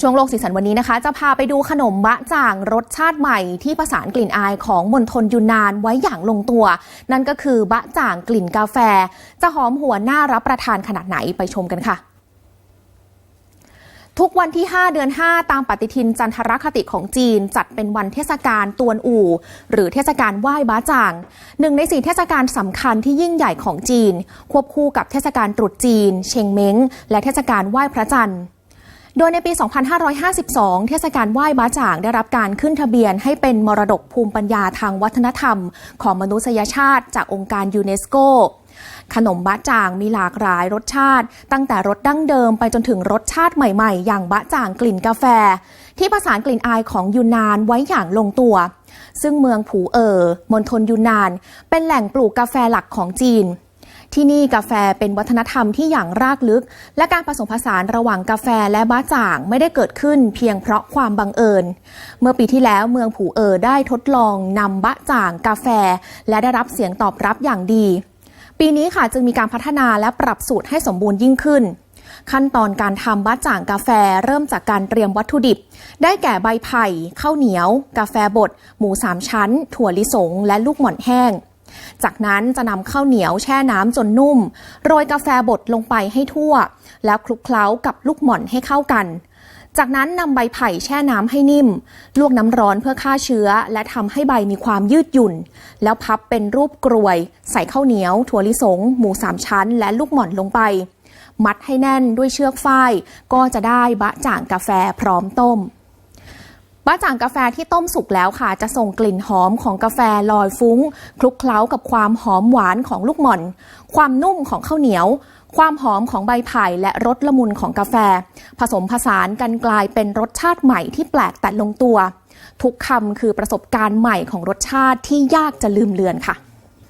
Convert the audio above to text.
ช่วงโลกสีสันวันนี้นะคะ จะพาไปดูขนมบะจ่างรสชาติใหม่ที่ผสานกลิ่นอายของมณฑลยุนนานไว้อย่างลงตัว นั่นก็คือบะจ่างกลิ่นกาแฟ จะหอมหัวน่ารับประทานขนาดไหนไปชมกันค่ะทุกวันที่ 5 เดือน 5 ตามปฏิทินจันทรคติของจีน จัดเป็นวันเทศกาลตวนอู่ หรือเทศกาลไหว้บ้าจ่างหนึ่งในสี่เทศกาลสำคัญที่ยิ่งใหญ่ของจีน ควบคู่กับเทศกาลตรุษจีน เชงเม้ง และเทศกาลไหว้พระจันทร์ โดยในปี 2552 เทศกาลไหว้บ้าจ่างได้รับการขึ้นทะเบียนให้เป็นมรดกภูมิปัญญาทางวัฒนธรรม ของมนุษยชาติ จากองค์การยูเนสโกขนมบะจ่างมีหลากหลายรสชาติ ตั้งแต่รสดั้งเดิมไปจนถึงรสชาติใหม่ๆ อย่างบะจ่างกลิ่นกาแฟ ที่ผสานกลิ่นอายของยูนนานไว้อย่างลงตัว ซึ่งเมืองผูเอ๋อมณฑลยูนนาน เป็นแหล่งปลูกกาแฟหลักของจีน ที่นี่กาแฟเป็นวัฒนธรรมที่อย่างรากลึก และการผสมผสานระหว่างกาแฟและบ้าจ่างไม่ได้เกิดขึ้นเพียงเพราะความบังเอิญ เมื่อปีที่แล้วเมืองผูเอ๋อได้ทดลองนำบะจ่างกาแฟ และได้รับเสียงตอบรับอย่างดี ปีนี้ค่ะจึงมีการพัฒนาและปรับสูตรให้สมบูรณ์ยิ่งขึ้นขั้นตอนการทำบะจ่างกาแฟเริ่มจากการเตรียมวัตถุดิบ ได้แก่ใบไผ่ ข้าวเหนียว กาแฟบด หมูสามชั้น ถั่วลิสง และลูกหม่อนแห้ง จากนั้นจะนำข้าวเหนียวแช่น้ำจนนุ่ม โรยกาแฟบดลงไปให้ทั่ว แล้วคลุกเคล้ากับลูกหม่อนให้เข้ากัน จากนั้นนำใบไผ่แช่น้ำให้นิ่ม ลวกน้ำร้อนเพื่อฆ่าเชื้อ และทำให้ใบมีความยืดหยุ่น แล้วพับเป็นรูปกรวย ใส่ข้าวเหนียว ถั่วลิสง หมูสามชั้น และลูกหม่อนลงไป มัดให้แน่นด้วยเชือกฝ้าย ก็จะได้บะจ่างกาแฟพร้อมต้ม บะจ่างกาแฟที่ต้มสุกแล้วค่ะ จะส่งกลิ่นหอมของกาแฟลอยฟุ้ง คลุกเคล้ากับความหอมหวานของลูกหม่อน ความนุ่มของข้าวเหนียว ความหอมของใบไผ่และรสละมุนของกาแฟ ผสมผสานกันกลายเป็นรสชาติใหม่ที่แปลกแต่ลงตัว ทุกคำคือประสบการณ์ใหม่ของรสชาติที่ยากจะลืมเลือนค่ะ